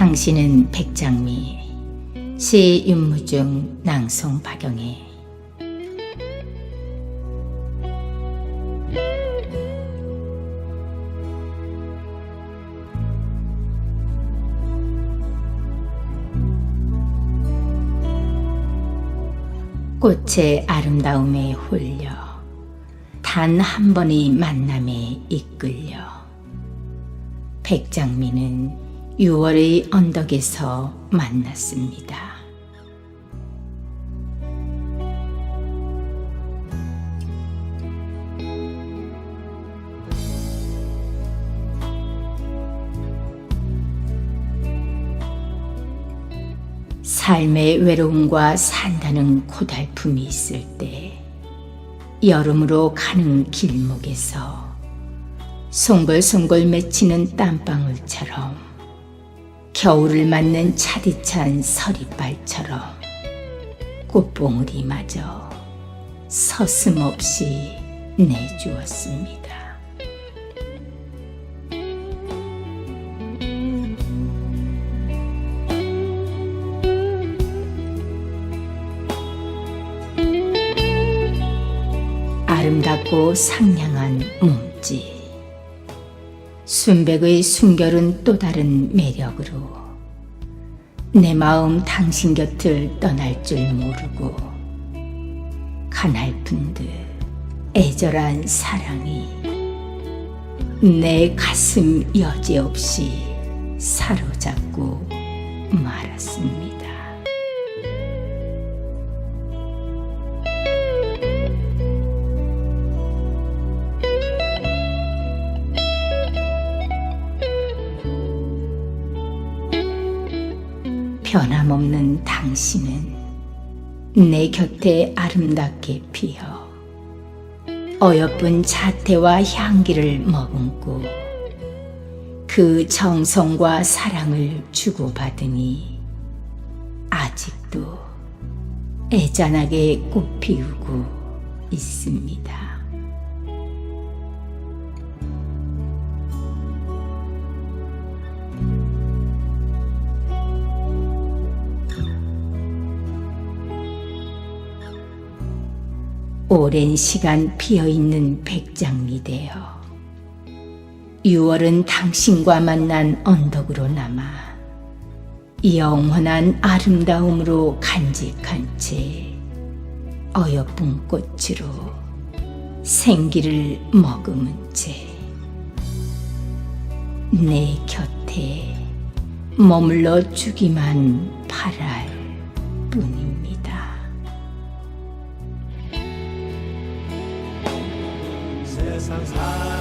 당신은 백장미, 시 윤무중 낭송 박영애. 꽃의 아름다움에 홀려 단 한 번의 만남에 이끌려 백장미는 6월의 언덕에서 만났습니다. 삶의 외로움과 산다는 고달픔이 있을 때 여름으로 가는 길목에서 송골송골 맺히는 땀방울처럼 겨울을 맞는 차디찬 서리발처럼 꽃봉우리 마저 서슴없이 내주었습니다. 아름답고 상냥한 몸짓. 순백의 순결은 또 다른 매력으로 내 마음 당신 곁을 떠날 줄 모르고 가날픈 듯 애절한 사랑이 내 가슴 여지없이 사로잡고 말았습니다. 변함없는 당신은 내 곁에 아름답게 피어 어여쁜 자태와 향기를 머금고 그 정성과 사랑을 주고받으니 아직도 애잔하게 꽃 피우고 있습니다. 오랜 시간 피어 있는 백장미 되어 6월은 당신과 만난 언덕으로 남아 영원한 아름다움으로 간직한 채 어여쁜 꽃으로 생기를 머금은 채 내 곁에 머물러 주기만 바랄 뿐입니다. 세상 사는